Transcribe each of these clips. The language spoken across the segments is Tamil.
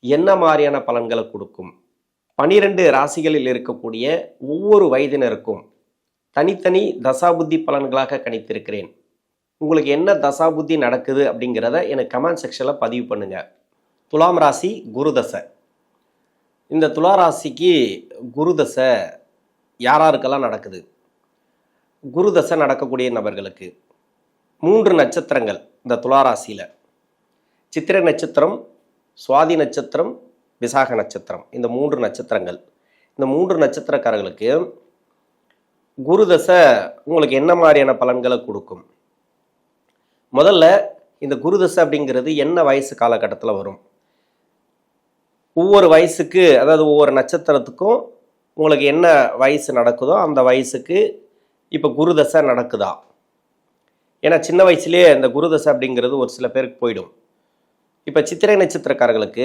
என்ன மாதிரியான பலன்களை கொடுக்கும்? பனிரெண்டு ராசிகளில் இருக்கக்கூடிய ஒவ்வொரு வயதினருக்கும் தனித்தனி தசாபுத்தி பலன்களாக கணித்திருக்கிறேன். உங்களுக்கு என்ன தசாபுத்தி நடக்குது அப்படிங்கிறத எனக்கு கமெண்ட் செக்ஷனில் பதிவு பண்ணுங்க. துலாம் ராசி குருதசை இந்த துலா ராசிக்கு குருதசை யாராருக்கெல்லாம் நடக்குது? குருதசை நடக்கக்கூடிய நபர்களுக்கு மூன்று நட்சத்திரங்கள் இந்த துலா ராசியில். சித்திரை நட்சத்திரம் சுவாதி நட்சத்திரம் விசாக நட்சத்திரம். இந்த மூன்று நட்சத்திரங்கள். இந்த மூன்று நட்சத்திரக்காரர்களுக்கு குரு தசை உங்களுக்கு என்ன மாதிரியான பலன்களை கொடுக்கும்? முதல்ல இந்த குரு தசை அப்படிங்கிறது என்ன வயசு காலகட்டத்தில் வரும்? ஒவ்வொரு வயசுக்கு அதாவது ஒவ்வொரு நட்சத்திரத்துக்கும் உங்களுக்கு என்ன வயசு நடக்குதோ அந்த வயசுக்கு இப்போ குரு தசை நடக்குதா? ஏன்னா சின்ன வயசுலேயே இந்த குரு தசை அப்படிங்கிறது ஒரு சில பேருக்கு போயிடும். இப்போ சித்திரை நட்சத்திரக்காரர்களுக்கு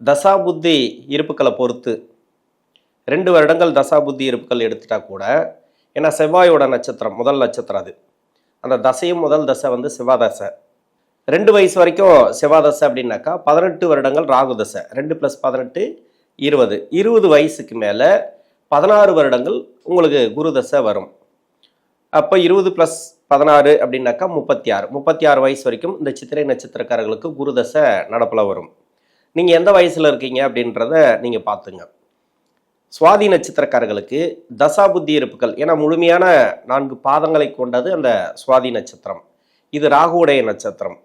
தசா புத்தி இருப்புக்களை பொறுத்து ரெண்டு வருடங்கள் தசா புத்தி இருப்புக்கள் எடுத்துட்டா கூட ஏன்னா செவ்வாயோட நட்சத்திரம் முதல் நட்சத்திரம் அது. அந்த தசையும் முதல் தசை வந்து செவ்வாதசை. ரெண்டு வயசு வரைக்கும் செவ்வாதசை அப்படின்னாக்கா பதினெட்டு வருடங்கள் ராகு தசை. ரெண்டு ப்ளஸ் பதினெட்டு இருபது. இருபது வயசுக்கு மேலே பதினாறு வருடங்கள் உங்களுக்கு குரு தசை வரும். அப்போ இருபது ப்ளஸ் பதினாறு அப்படின்னாக்கா முப்பத்தி ஆறு முப்பத்தி ஆறு வயசு வரைக்கும் இந்த சித்திரை நட்சத்திரக்காரர்களுக்கு குருதசை நடப்பில் வரும். நீங்கள் எந்த வயசில் இருக்கீங்க அப்படின்றத நீங்கள் பார்த்துங்க. சுவாதி நட்சத்திரக்காரர்களுக்கு தசா புத்தி இருப்புகள் ஏன்னா முழுமையான நான்கு பாதங்களை கொண்டது அந்த சுவாதி நட்சத்திரம். இது ராகுவுடைய நட்சத்திரம்.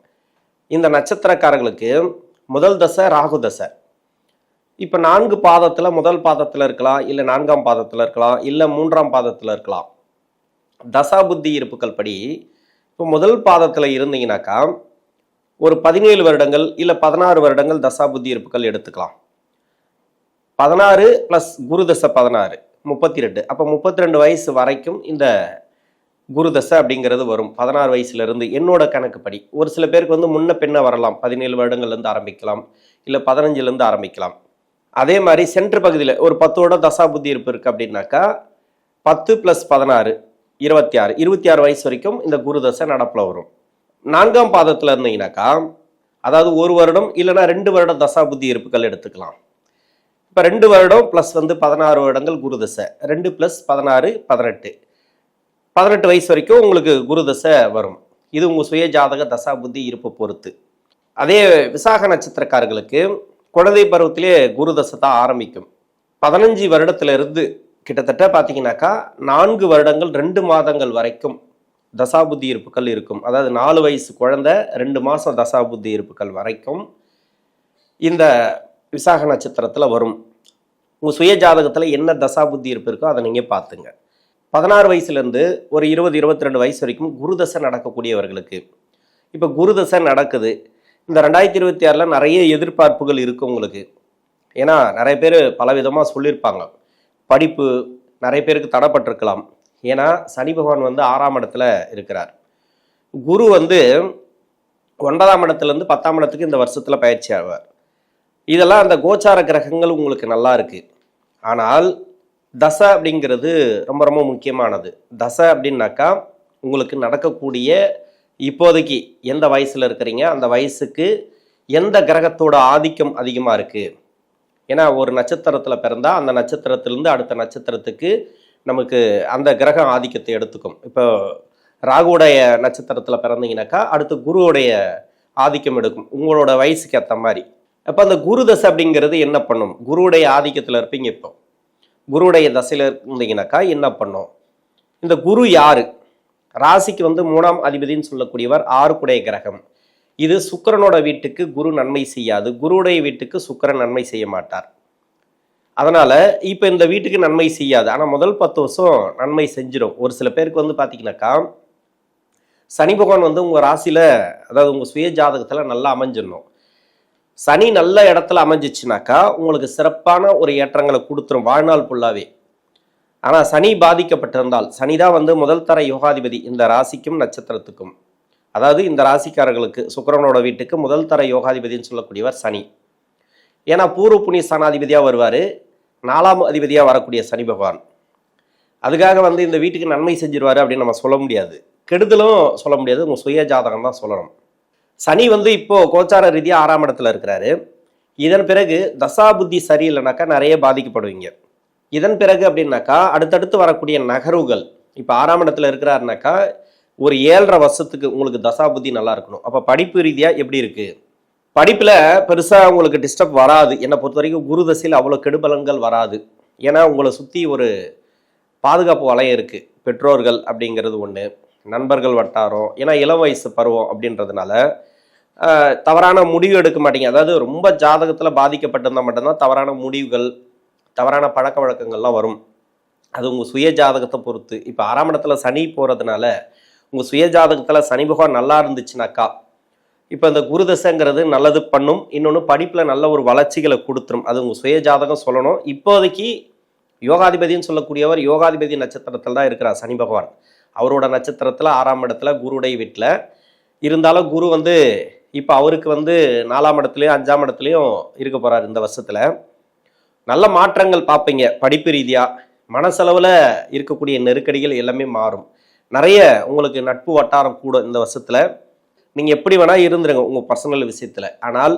இந்த நட்சத்திரக்காரர்களுக்கு முதல் தசை ராகு தசை. இப்போ நான்கு பாதத்தில் முதல் பாதத்தில் இருக்கலாம் இல்லை நான்காம் பாதத்தில் இருக்கலாம் இல்லை மூன்றாம் பாதத்தில் இருக்கலாம். தசா புத்தி இருப்புக்கள் படி இப்போ முதல் பாதத்தில் இருந்தீங்கன்னாக்கா ஒரு பதினேழு வருடங்கள் இல்லை பதினாறு வருடங்கள் தசா புத்தி இருப்புக்கள் எடுத்துக்கலாம். பதினாறு ப்ளஸ் குரு தசை பதினாறு முப்பத்தி ரெண்டு அப்போ முப்பத்தி ரெண்டு வயசு வரைக்கும் இந்த குரு தசை அப்படிங்கிறது வரும். பதினாறு வயசுலேருந்து என்னோட கணக்குப்படி ஒரு சில பேருக்கு வந்து முன்ன பின்ன வரலாம். பதினேழு வருடங்கள்லேருந்து ஆரம்பிக்கலாம். இல்லை பதினஞ்சுலேருந்து ஆரம்பிக்கலாம். அதே மாதிரி சென்ட்ரு பகுதியில் ஒரு பத்தோட தசா புத்தி இருப்பு இருக்குது அப்படின்னாக்கா பத்து ப்ளஸ் பதினாறு இருபத்தி ஆறு இருபத்தி ஆறு வயசு வரைக்கும் இந்த குரு தசை நடப்பில் வரும். நான்காம் பாதத்தில் இருந்தீங்கன்னாக்கா அதாவது ஒரு வருடம் இல்லைன்னா ரெண்டு வருடம் தசா புத்தி இருப்புகள் எடுத்துக்கலாம். இப்போ ரெண்டு வருடம் ப்ளஸ் வந்து பதினாறு வருடங்கள் குரு தசை. ரெண்டு ப்ளஸ் பதினாறு பதினெட்டு. பதினெட்டு வயசு வரைக்கும் உங்களுக்கு குரு தசை வரும். இது உங்கள் சுய ஜாதக தசா புத்தி இருப்பை பொறுத்து. அதே விசாக நட்சத்திரக்காரர்களுக்கு குழந்தை பருவத்திலே குரு தசை தான் ஆரம்பிக்கும். பதினஞ்சு வருடத்துல இருந்து கிட்டத்தட்ட பார்த்தீங்கன்னாக்கா நான்கு வருடங்கள் ரெண்டு மாதங்கள் வரைக்கும் தசாபுத்தி இருப்புகள் இருக்கும். அதாவது நாலு வயசு குழந்தை ரெண்டு மாதம் தசாபுத்தி இருப்புகள் வரைக்கும் இந்த விசாக நட்சத்திரத்தில் வரும். உங்கள் சுய ஜாதகத்தில் என்ன தசாபுத்தி இருப்பு இருக்கோ அதை நீங்கள் பார்த்துங்க. பதினாறு வயசுலேருந்து ஒரு இருபது இருபத்தி ரெண்டு வயசு வரைக்கும் குருதசை நடக்கக்கூடியவர்களுக்கு. இப்போ குருதசை நடக்குது. இந்த ரெண்டாயிரத்தி இருபத்தி ஆறில் நிறைய எதிர்பார்ப்புகள் இருக்குது உங்களுக்கு. ஏன்னா நிறைய பேர் பலவிதமாக சொல்லியிருப்பாங்க. படிப்பு நிறைய பேருக்கு தடைப்பட்டிருக்கலாம். ஏன்னா சனி பகவான் வந்து ஆறாம் இடத்துல இருக்கிறார். குரு வந்து ஒன்பதாம் இடத்துலேருந்து பத்தாம் இடத்துக்கு இந்த வருஷத்தில் பயிற்சி ஆவார். இதெல்லாம் அந்த கோச்சார கிரகங்கள் உங்களுக்கு நல்லா இருக்குது ஆனால் தசை அப்படிங்கிறது ரொம்ப ரொம்ப முக்கியமானது. தசை அப்படின்னாக்கா உங்களுக்கு நடக்கக்கூடிய இப்போதைக்கு எந்த வயசில் இருக்கிறீங்க அந்த வயசுக்கு எந்த கிரகத்தோட ஆதிக்கம் அதிகமாக இருக்குது ஏன்னா ஒரு நட்சத்திரத்தில் பிறந்தா அந்த நட்சத்திரத்திலேருந்து அடுத்த நட்சத்திரத்துக்கு நமக்கு அந்த கிரகம் ஆதிக்கத்தை எடுத்துக்கும். இப்போ ராகுடைய நட்சத்திரத்தில் பிறந்தீங்கன்னாக்கா அடுத்து குருவுடைய ஆதிக்கம் எடுக்கும். உங்களோட வயசுக்கு ஏற்ற மாதிரி. அப்போ அந்த குரு தசை அப்படிங்கிறது என்ன பண்ணும்? குருவுடைய ஆதிக்கத்தில் இருப்பீங்க இப்போ. குருவுடைய தசையில் இருந்தீங்கன்னாக்கா என்ன பண்ணும்? இந்த குரு யாரு? ராசிக்கு வந்து மூணாம் அதிபதின்னு சொல்லக்கூடியவர் ஆறுக்குடைய கிரகம். இது சுக்கரனோட வீட்டுக்கு குரு நன்மை செய்யாது. குருவுடைய வீட்டுக்கு சுக்கிரன் நன்மை செய்ய மாட்டார். அதனால இப்போ இந்த வீட்டுக்கு நன்மை செய்யாது. ஆனால் முதல் பத்து வருஷம் நன்மை செஞ்சிடும் ஒரு சில பேருக்கு வந்து பார்த்தீங்கன்னாக்கா சனி பகவான் வந்து உங்கள் ராசியில் அதாவது உங்கள் சுய ஜாதகத்தில் நல்லா அமைஞ்சிடணும். சனி நல்ல இடத்துல அமைஞ்சிச்சுனாக்கா உங்களுக்கு சிறப்பான ஒரு ஏற்றங்களை கொடுத்துரும் வாழ்நாள் ஃபுல்லாகவே ஆனால் சனி பாதிக்கப்பட்டிருந்தால் சனி தான் வந்து முதல் தர யோகாதிபதி இந்த ராசிக்கும் நட்சத்திரத்துக்கும். அதாவது இந்த ராசிக்காரர்களுக்கு சுக்கிரனோட வீட்டுக்கு முதல் தர யோகாதிபதின்னு சொல்லக்கூடியவர் சனி. ஏன்னா பூர்வ புண்ணிய ஸ்தானாதிபதியாக வருவார் நாலாம் அதிபதியாக வரக்கூடிய சனி பகவான். அதுக்காக வந்து இந்த வீட்டுக்கு நன்மை செஞ்சிருவாரு அப்படின்னு நம்ம சொல்ல முடியாது. கெடுதலும் சொல்ல முடியாது உங்கள் சுய ஜாதகம் தான் சொல்லணும். சனி வந்து இப்போது கோச்சார ரீதியாக ஆறாம் இடத்துல இருக்கிறாரு. இதன் பிறகு தசாபுத்தி சரியில்லைனாக்கா நிறைய பாதிக்கப்படுவீங்க. இதன் பிறகு அப்படின்னாக்கா அடுத்தடுத்து வரக்கூடிய நகர்வுகள் இப்போ ஆறாம் இடத்துல இருக்கிறாருனாக்கா ஒரு ஏழரை வருஷத்துக்கு உங்களுக்கு தசாபுத்தி நல்லா இருக்கணும். அப்போ படிப்பு ரீதியாக எப்படி இருக்கு? படிப்பில் பெருசாக உங்களுக்கு டிஸ்டர்ப் வராது. என்னை பொறுத்த வரைக்கும் குரு தசையில் அவ்வளோ கெடுபலன்கள் வராது. ஏன்னா உங்களை சுற்றி ஒரு பாதுகாப்பு வலையம் இருக்குது பெற்றோர்கள் அப்படிங்கிறது ஒன்று நண்பர்கள் வட்டாரம் ஏன்னா இளம் வயசு பருவம் அப்படின்றதுனால தவறான முடிவு எடுக்க மாட்டீங்க. அதாவது ரொம்ப ஜாதகத்தில் பாதிக்கப்பட்டிருந்தால் மட்டும்தான் தவறான முடிவுகள் தவறான பழக்க வழக்கங்கள்லாம் வரும். அது உங்கள் சுய ஜாதகத்தை பொறுத்து. இப்போ ஆறாம் இடத்துல சனி போகிறதுனால உங்கள் சுய ஜாதகத்தில் சனி பகவான் நல்லா இருந்துச்சுனாக்கா இப்போ இந்த குருதசைங்கிறது நல்லது பண்ணும். இன்னொன்று படிப்பில் நல்ல ஒரு வளர்ச்சிகளை கொடுத்துரும். அது உங்கள் சுய ஜாதகம் சொல்லணும். இப்போதைக்கு யோகாதிபதின்னு சொல்லக்கூடியவர் யோகாதிபதி நட்சத்திரத்தில் தான் இருக்கிறார் சனி பகவான். அவரோட நட்சத்திரத்தில் ஆறாம் இடத்துல குருடைய வீட்டில் இருந்தாலும் குரு வந்து இப்போ அவருக்கு வந்து நாலாம் இடத்துலையும் அஞ்சாம் இடத்துலையும் இருக்க போகிறார் இந்த வருஷத்தில். நல்ல மாற்றங்கள் பார்ப்பீங்க. படிப்பு ரீதியாக மனசளவில் இருக்கக்கூடிய நெருக்கடிகள் எல்லாமே மாறும். நிறைய உங்களுக்கு நட்பு வட்டாரம் கூட இந்த வருஷத்தில். நீங்கள் எப்படி வேணால் இருந்துருங்க உங்கள் பர்சனல் விஷயத்தில். ஆனால்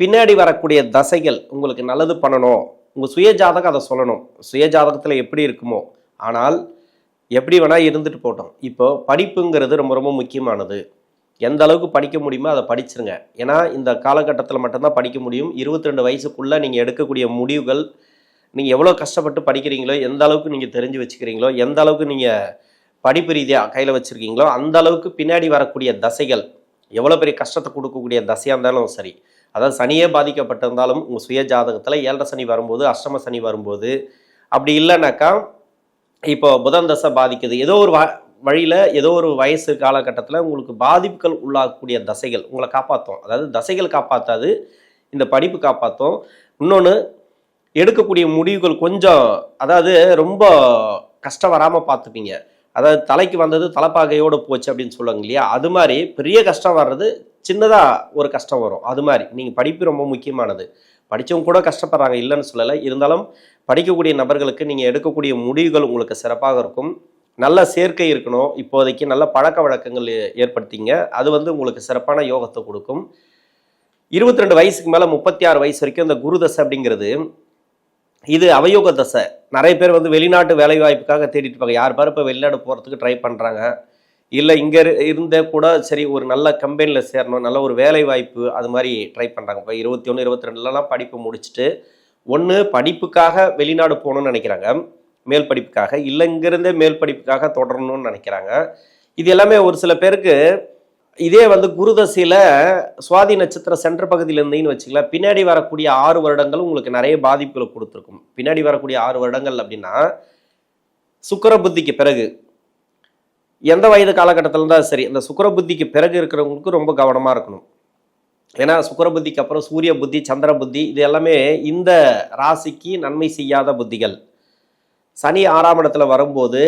பின்னாடி வரக்கூடிய தசைகள் உங்களுக்கு நல்லது பண்ணணும். உங்கள் சுய ஜாதகம் அதை சொல்லணும். சுய ஜாதகத்தில் எப்படி இருக்குமோ. ஆனால் எப்படி வேணால் இருந்துட்டு போட்டோம் இப்போ படிப்புங்கிறது ரொம்ப ரொம்ப முக்கியமானது. எந்த அளவுக்கு படிக்க முடியுமோ அதை படிச்சிருங்க. ஏன்னா இந்த காலகட்டத்தில் மட்டும்தான் படிக்க முடியும். இருபத்தி ரெண்டு வயசுக்குள்ளே நீங்கள் எடுக்கக்கூடிய முடிவுகள் நீங்கள் எவ்வளோ கஷ்டப்பட்டு படிக்கிறீங்களோ எந்த அளவுக்கு நீங்கள் தெரிஞ்சு வச்சுக்கிறீங்களோ எந்த அளவுக்கு நீங்கள் படிப்பு ரீதியாக கையில் வச்சுருக்கீங்களோ அந்த அளவுக்கு பின்னாடி வரக்கூடிய தசைகள் எவ்வளோ பெரிய கஷ்டத்தை கொடுக்கக்கூடிய தசையாக இருந்தாலும் சரி அதாவது சனியே பாதிக்கப்பட்டிருந்தாலும் உங்கள் சுய ஜாதகத்தில் ஏழரை சனி வரும்போது அஷ்டம சனி வரும்போது அப்படி இல்லைனாக்கா இப்போ புதன் தசை பாதிக்குது. ஏதோ ஒரு வ வழியில் ஏதோ ஒரு வயசு காலகட்டத்தில் உங்களுக்கு பாதிப்புகள் உள்ளாகக்கூடிய தசைகள் உங்களை காப்பாற்றும் அதாவது தசைகள் காப்பாற்றாது இந்த படிப்பு காப்பாற்றும் இன்னொன்று எடுக்கக்கூடிய முடிவுகள் கொஞ்சம் அதாவது ரொம்ப கஷ்டம் வராமல் பார்த்துப்பீங்க. அதாவது தலைக்கு வந்தது தலைப்பாகையோடு போச்சு அப்படின்னு சொல்லுவாங்க இல்லையா? அது மாதிரி பெரிய கஷ்டம் வர்றது சின்னதாக ஒரு கஷ்டம் வரும். அது மாதிரி. நீங்கள் படிப்பு ரொம்ப முக்கியமானது. படித்தவங்க கூட கஷ்டப்படுறாங்க இல்லைன்னு சொல்லலை. இருந்தாலும் படிக்கக்கூடிய நபர்களுக்கு நீங்கள் எடுக்கக்கூடிய முடிவுகள் உங்களுக்கு சிறப்பாக இருக்கும். நல்ல சேர்க்கை இருக்கணும். இப்போதைக்கு நல்ல பழக்க வழக்கங்கள் ஏற்படுத்திங்க. அது வந்து உங்களுக்கு சிறப்பான யோகத்தை கொடுக்கும். இருபத்தி ரெண்டு வயசுக்கு மேலே முப்பத்தி ஆறு வயசு வரைக்கும் இந்த குருதசை அப்படிங்கிறது இது அவயோக தசை. நிறைய பேர் வந்து வெளிநாட்டு வேலை வாய்ப்புக்காக தேடிட்டு இருப்பாங்க. யார் பாரு இப்போ வெளிநாடு போகிறதுக்கு ட்ரை பண்ணுறாங்க இல்லை இங்கே இருந்தே கூட சரி ஒரு நல்ல கம்பெனியில் சேரணும் நல்ல ஒரு வேலை வாய்ப்பு அது மாதிரி ட்ரை பண்ணுறாங்க இப்போ இருபத்தி ஒன்று இருபத்தி ரெண்டுலலாம் படிப்பு முடிச்சுட்டு ஒன்று படிப்புக்காக வெளிநாடு போகணும்னு நினைக்கிறாங்க. மேல் படிப்புக்காக. இல்லை இங்கிருந்தே மேல் படிப்புக்காக தொடரணும்னு நினைக்கிறாங்க. இது எல்லாமே ஒரு சில பேருக்கு இதே வந்து குருதசையில் சுவாதி நட்சத்திர சென்ற பகுதியில் இருந்தீங்கன்னு வச்சுக்கலாம் பின்னாடி வரக்கூடிய ஆறு வருடங்கள் உங்களுக்கு நிறைய பாதிப்புகளை கொடுத்துருக்கும். பின்னாடி வரக்கூடிய ஆறு வருடங்கள் அப்படின்னா சுக்கர புத்திக்கு பிறகு எந்த வயது காலகட்டத்தில் இருந்தால் சரி இந்த சுக்கிர புத்திக்கு பிறகு இருக்கிறவங்களுக்கு ரொம்ப கவனமாக இருக்கணும். ஏன்னா சுக்கர புத்திக்கு அப்புறம் சூரிய புத்தி சந்திர புத்தி இது எல்லாமே இந்த ராசிக்கு நன்மை செய்யாத புத்திகள். சனி ஆறாம் இடத்துல வரும்போது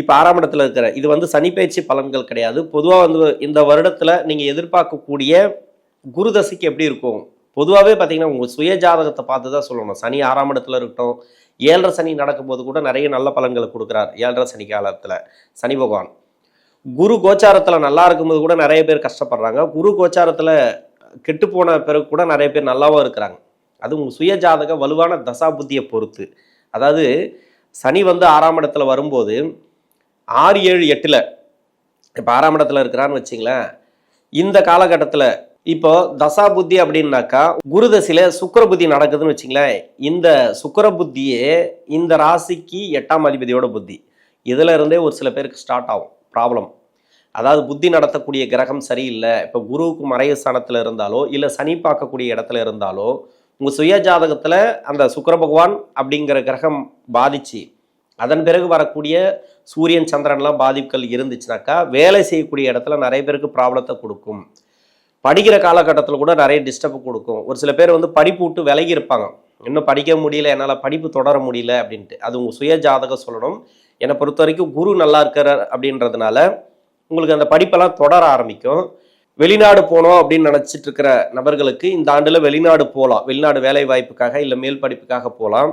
இப்போ ஆறாம் இடத்துல இருக்கிற இது வந்து சனிப்பயிற்சி பலன்கள் கிடையாது. பொதுவாக வந்து இந்த வருடத்தில் நீங்கள் எதிர்பார்க்கக்கூடிய குரு தசைக்கு எப்படி இருக்கும்? பொதுவாகவே பார்த்தீங்கன்னா உங்கள் சுய ஜாதகத்தை பார்த்து தான் சொல்லணும். சனி ஆறாம் இடத்துல இருக்கட்டும். ஏழரை சனி நடக்கும்போது கூட நிறைய நல்ல பலன்களை கொடுக்குறார் ஏழரை சனி காலத்தில். சனி பகவான். குரு கோச்சாரத்தில் நல்லா இருக்கும்போது கூட நிறைய பேர் கஷ்டப்படுறாங்க. குரு கோச்சாரத்தில் கெட்டு போன பிறகு கூட நிறைய பேர் நல்லாவும் இருக்கிறாங்க. அது உங்கள் சுய ஜாதக வலுவான தசா புத்தியை பொறுத்து. அதாவது சனி வந்து ஆறாம் இடத்துல வரும்போது ஆறு ஏழு எட்டில் இப்போ ஆறாம் இடத்துல இருக்கிறான்னு வச்சிங்களேன் இந்த காலகட்டத்தில் இப்போ தசா புத்தி அப்படின்னாக்கா குரு தசையில் சுக்கிர புத்தி நடக்குதுன்னு வச்சிங்களேன் இந்த சுக்கிர புத்தியே இந்த ராசிக்கு எட்டாம் அதிபதியோட புத்தி. இதில் இருந்தே ஒரு சில பேருக்கு ஸ்டார்ட் ஆகும் ப்ராப்ளம் அதாவது புத்தி நடத்தக்கூடிய கிரகம் சரியில்லை இப்போ குருவுக்கு மறைய ஸ்தானத்தில் இருந்தாலோ இல்லை சனி பார்க்கக்கூடிய இடத்துல இருந்தாலோ உங்கள் சுய ஜாதகத்தில் அந்த சுக்கர பகவான் அப்படிங்கிற கிரகம் பாதிச்சு அதன் பிறகு வரக்கூடிய சூரியன் சந்திரன்லாம் பாதிப்புகள் இருந்துச்சுனாக்கா வேலை செய்யக்கூடிய இடத்துல நிறைய பேருக்கு ப்ராப்ளத்தை கொடுக்கும். படிக்கிற காலகட்டத்தில் கூட நிறைய டிஸ்டர்ப் கொடுக்கும். ஒரு சில பேர் வந்து படிப்பு விட்டு விலகி இருப்பாங்க. இன்னும் படிக்க முடியல என்னால் படிப்பு தொடர முடியல அப்படின்ட்டு. அது உங்கள் சுய ஜாதகம் சொல்லணும். என்னை பொறுத்த வரைக்கும் குரு நல்லா இருக்கிறார் அப்படின்றதுனால உங்களுக்கு அந்த படிப்பெல்லாம் தொடர ஆரம்பிக்கும். வெளிநாடு போனோம் அப்படின்னு நினச்சிட்டு இருக்கிற நபர்களுக்கு இந்த ஆண்டில் வெளிநாடு போகலாம் வெளிநாடு வேலை வாய்ப்புக்காக இல்லை மேல் படிப்புக்காக போகலாம்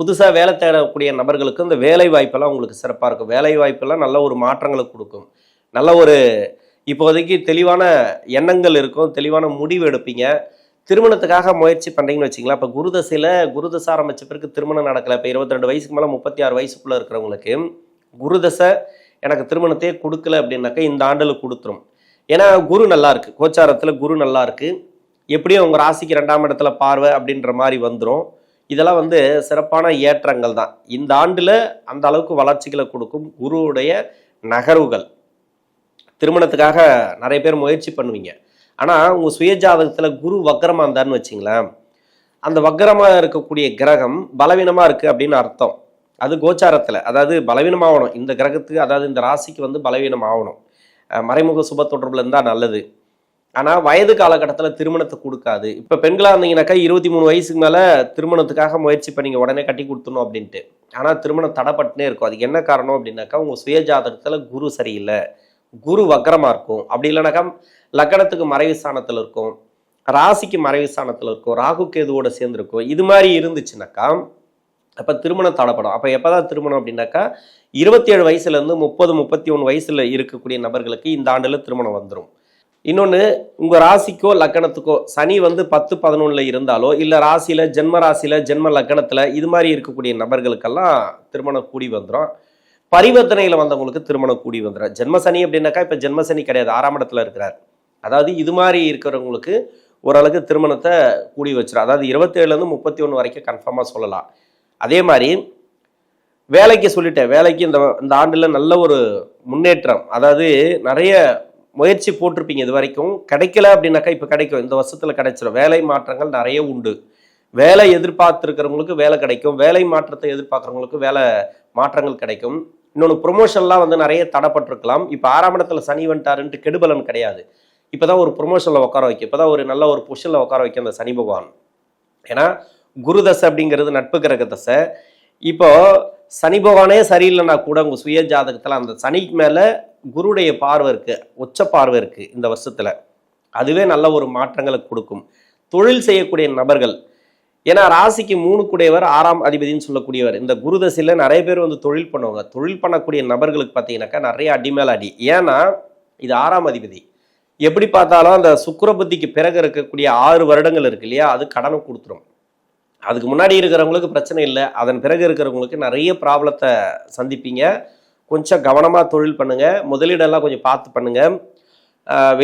புதுசாக வேலை தேடக்கூடிய நபர்களுக்கு இந்த வேலை வாய்ப்பெல்லாம் உங்களுக்கு சிறப்பாக இருக்கும். வேலை வாய்ப்பெல்லாம் நல்ல ஒரு மாற்றங்களை கொடுக்கும். நல்ல ஒரு இப்போதைக்கு தெளிவான எண்ணங்கள் இருக்கும். தெளிவான முடிவு எடுப்பீங்க. திருமணத்துக்காக முயற்சி பண்ணுறீங்கன்னு வச்சிங்களா இப்போ குருதசையில் குருதசை ஆரம்பித்த பிறகு திருமணம் நடக்கலை. இப்போ இருபத்தி ரெண்டு வயசுக்கு மேலே முப்பத்தி ஆறு வயசுக்குள்ளே இருக்கிறவங்களுக்கு குருதசை எனக்கு திருமணத்தையே கொடுக்கல அப்படின்னாக்கா இந்த ஆண்டில் கொடுத்துரும். ஏன்னா குரு நல்லா இருக்குது கோச்சாரத்தில் குரு நல்லா இருக்குது எப்படியும் உங்கள் ராசிக்கு ரெண்டாம் இடத்துல பார்வை அப்படின்ற மாதிரி வந்துடும் இதெல்லாம் வந்து சிறப்பான ஏற்றங்கள் தான். இந்த ஆண்டில் அந்த அளவுக்கு வளர்ச்சிகளை கொடுக்கும் குருவுடைய நகர்வுகள். திருமணத்துக்காக நிறைய பேர் முயற்சி பண்ணுவீங்க. ஆனால் உங்கள் சுயஜாதகத்தில் குரு வக்கரமாக இருந்தார்னு வச்சிங்களேன். அந்த வக்கரமாக இருக்கக்கூடிய கிரகம் பலவீனமாக இருக்குது அப்படின்னு அர்த்தம். அது கோச்சாரத்தில் அதாவது பலவீனமாகணும். இந்த கிரகத்துக்கு அதாவது இந்த ராசிக்கு வந்து பலவீனம் ஆகணும் மறைமுக சுப தொடர்பில் இருந்தால் நல்லது. ஆனால் வயது காலகட்டத்தில் திருமணத்தை கொடுக்காது. இப்போ பெண்களாக இருந்தீங்கன்னாக்கா இருபத்தி மூணு வயசுக்கு மேலே திருமணத்துக்காக முயற்சி பண்ணீங்க உடனே கட்டி கொடுத்துணும் அப்படின்ட்டு. ஆனால் திருமணம் தடைப்பட்டுனே இருக்கும். அதுக்கு என்ன காரணம் அப்படின்னாக்கா உங்கள் சுயஜாதகத்தில் குரு சரியில்லை. குரு வக்கரமாக இருக்கும். அப்படி இல்லைனாக்கா லக்கணத்துக்கு மறைவு ஸ்தானத்தில் இருக்கும். ராசிக்கு மறைவு ஸ்தானத்தில் இருக்கும். ராகு கேதுவோட சேர்ந்துருக்கும் இது மாதிரி இருந்துச்சுனாக்கா அப்போ திருமணம் தடைப்படும். அப்போ எப்போ தான் திருமணம் அப்படின்னாக்கா இருபத்தி ஏழு வயசுலேருந்து முப்பது முப்பத்தி ஒன்று வயசில் இருக்கக்கூடிய நபர்களுக்கு இந்த ஆண்டில் திருமணம் வந்துடும் இன்னொன்று உங்கள் ராசிக்கோ லக்கணத்துக்கோ சனி வந்து பத்து பதினொன்றில் இருந்தாலோ இல்லை ராசியில் ஜென்ம ராசியில் ஜென்ம லக்கணத்தில் இது மாதிரி இருக்கக்கூடிய நபர்களுக்கெல்லாம் திருமணம் கூடி வந்துடும் பரிவர்த்தனையில் வந்தவங்களுக்கு திருமணம் கூடி வந்துடும் ஜென்ம சனி அப்படின்னாக்கா இப்போ ஜென்ம சனி கிடையாது. ஆறாம் இடத்துல இருக்கிறார். அதாவது இது மாதிரி இருக்கிறவங்களுக்கு ஓரளவுக்கு திருமணத்தை கூடி வச்சிடும் அதாவது இருபத்தேழுலேருந்து முப்பத்தி ஒன்று வரைக்கும் கன்ஃபார்மாக சொல்லலாம். அதே மாதிரி வேலைக்கு சொல்லிட்டேன். வேலைக்கு இந்த இந்த ஆண்டில் நல்ல ஒரு முன்னேற்றம். அதாவது நிறைய முயற்சி போட்டிருப்பீங்க இது வரைக்கும். கிடைக்கல அப்படின்னாக்கா இப்போ கிடைக்கும். இந்த வருஷத்தில் கிடைச்சிடும் வேலை மாற்றங்கள் நிறைய உண்டு. வேலை எதிர்பார்த்துருக்கிறவங்களுக்கு வேலை கிடைக்கும். வேலை மாற்றத்தை எதிர்பார்க்குறவங்களுக்கு வேலை மாற்றங்கள் கிடைக்கும். இன்னொன்று ப்ரொமோஷன்லாம் வந்து நிறைய தடப்பட்டிருக்கலாம். இப்போ ஆறாம் இடத்துல சனி வந்துட்டாருன்ட்டு கெடுபலன் கிடையாது. இப்போ தான் ஒரு ப்ரொமோஷனில் உட்கார வைக்க இப்போ தான் ஒரு நல்ல ஒரு பொசிஷனில் உட்கார வைக்க அந்த சனி பகவான். ஏன்னா குரு தசை அப்படிங்கிறது நட்பு கிரக தசை. இப்போ சனி பகவானே சரியில்லைன்னா கூட உங்கள் சுய ஜாதகத்தில் அந்த சனிக்கு மேலே குருடைய பார்வை இருக்கு உச்ச பார்வை இருக்கு இந்த வருஷத்துல. அதுவே நல்ல ஒரு மாற்றங்களை கொடுக்கும். தொழில் செய்யக்கூடிய நபர்கள். ஏன்னா ராசிக்கு மூணு கூடியவர் ஆறாம் அதிபதினு சொல்லக்கூடியவர். இந்த குரு தசையில நிறைய பேர் வந்து தொழில் பண்ணுவாங்க. தொழில் பண்ணக்கூடிய நபர்களுக்கு பார்த்தீங்கன்னாக்கா நிறைய அடி மேல அடி. ஏன்னா இது ஆறாம் அதிபதி. எப்படி பார்த்தாலும் அந்த சுக்கரபுத்திக்கு பிறகு இருக்கக்கூடிய ஆறு வருடங்கள் இருக்கு இல்லையா? அது கடனை கொடுத்துரும். அதுக்கு முன்னாடி இருக்கிறவங்களுக்கு பிரச்சனை இல்லை. அதன் பிறகு இருக்கிறவங்களுக்கு நிறைய ப்ராப்ளத்தை சந்திப்பீங்க. கொஞ்சம் கவனமாக தொழில் பண்ணுங்கள் முதலீடெல்லாம் கொஞ்சம் பார்த்து பண்ணுங்கள் ஆஹ்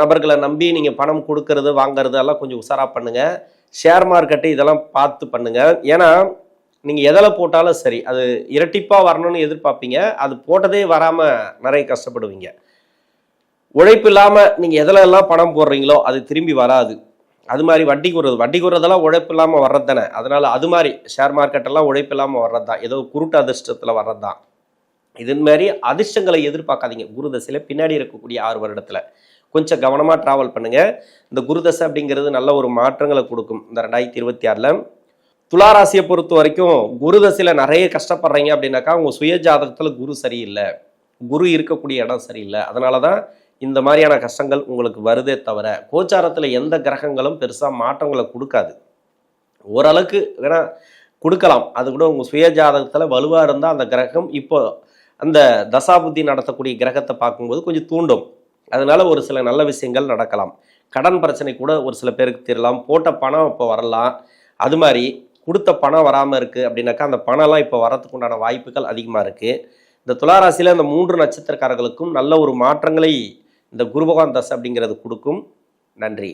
நபர்களை நம்பி நீங்கள் பணம் கொடுக்கறது வாங்குறது எல்லாம் கொஞ்சம் உஷாராக பண்ணுங்கள் ஷேர் மார்க்கெட்டு இதெல்லாம் பார்த்து பண்ணுங்கள் ஏன்னா நீங்கள் எதில் போட்டாலும் சரி அது இரட்டிப்பாக வரணும்னு எதிர்பார்ப்பீங்க. அது போட்டதே வராமல் நிறைய கஷ்டப்படுவீங்க. உழைப்பு இல்லாமல் நீங்கள் எதில் எல்லாம் பணம் போடுறீங்களோ அது திரும்பி வராது. அது மாதிரி வட்டி கூறுறது. வட்டி கூறுறதெல்லாம் உழைப்பு இல்லாமல் வர்றது தானே. அதனால் அது மாதிரி ஷேர் மார்க்கெட்டெல்லாம் உழைப்பு இல்லாமல் வர்றது தான். ஏதோ குருட்டு அதிர்ஷ்டத்தில் வர்றது தான். இது மாதிரி அதிர்ஷ்டங்களை எதிர்பார்க்காதீங்க. குருதசையில் பின்னாடி இருக்கக்கூடிய ஆறு வருடத்தில். கொஞ்சம் கவனமாக ட்ராவல் பண்ணுங்கள் இந்த குருதசை அப்படிங்கிறது நல்ல ஒரு மாற்றங்களை கொடுக்கும். இந்த ரெண்டாயிரத்தி இருபத்தி ஆறில். துளாராசியை பொறுத்த வரைக்கும் குருதசையில் நிறைய கஷ்டப்படுறீங்க அப்படின்னாக்கா உங்கள் சுய ஜாதகத்தில் குரு சரியில்லை. குரு இருக்கக்கூடிய இடம் சரியில்லை. அதனால தான் இந்த மாதிரியான கஷ்டங்கள் உங்களுக்கு வருதே தவிர கோச்சாரத்தில் எந்த கிரகங்களும் பெருசாக மாற்றங்களை கொடுக்காது. ஓரளவுக்கு வேணால் கொடுக்கலாம். அது கூட உங்கள் சுய ஜாதகத்தில் வலுவாக இருந்தால் அந்த கிரகம் இப்போ அந்த தசாபுத்தி நடத்தக்கூடிய கிரகத்தை பார்க்கும்போது கொஞ்சம் தூண்டும். அதனால ஒரு சில நல்ல விஷயங்கள் நடக்கலாம். கடன் பிரச்சனை கூட ஒரு சில பேருக்கு தெரியலாம் போட்ட பணம் இப்போ வரலாம். அது மாதிரி கொடுத்த பணம் வராமல் இருக்குது அப்படின்னாக்கா அந்த பணம்லாம் இப்போ வரத்துக்கு உண்டான வாய்ப்புகள் அதிகமாக இருக்குது இந்த துளாராசியில் இந்த மூன்று நட்சத்திரக்காரர்களுக்கும் நல்ல ஒரு மாற்றங்களை இந்த குரு பகவான் தசை அப்படிங்கிறது கொடுக்கும். நன்றி.